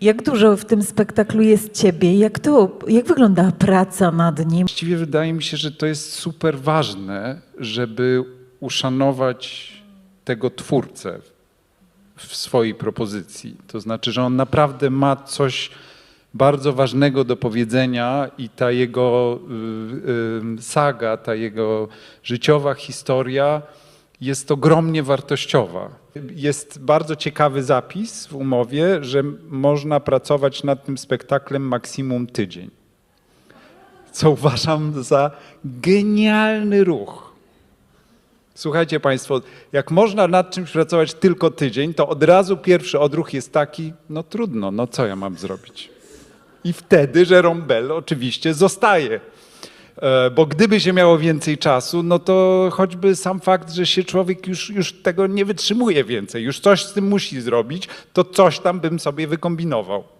Jak dużo w tym spektaklu jest ciebie? Jak to, jak wygląda praca nad nim? Właściwie wydaje mi się, że to jest super ważne, żeby uszanować tego twórcę w swojej propozycji. To znaczy, że on naprawdę ma coś bardzo ważnego do powiedzenia i ta jego y, y, saga, ta jego życiowa historia jest ogromnie wartościowa. Jest bardzo ciekawy zapis w umowie, że można pracować nad tym spektaklem maksimum tydzień co uważam za genialny ruch. Słuchajcie Państwo, jak można nad czymś pracować tylko tydzień, to od razu pierwszy odruch jest taki, no trudno, no co ja mam zrobić? I wtedy Jerome Bell oczywiście zostaje. E, Bo gdyby się miało więcej czasu, no to choćby sam fakt, że się człowiek już, już tego nie wytrzymuje więcej, już coś z tym musi zrobić, to coś tam bym sobie wykombinował.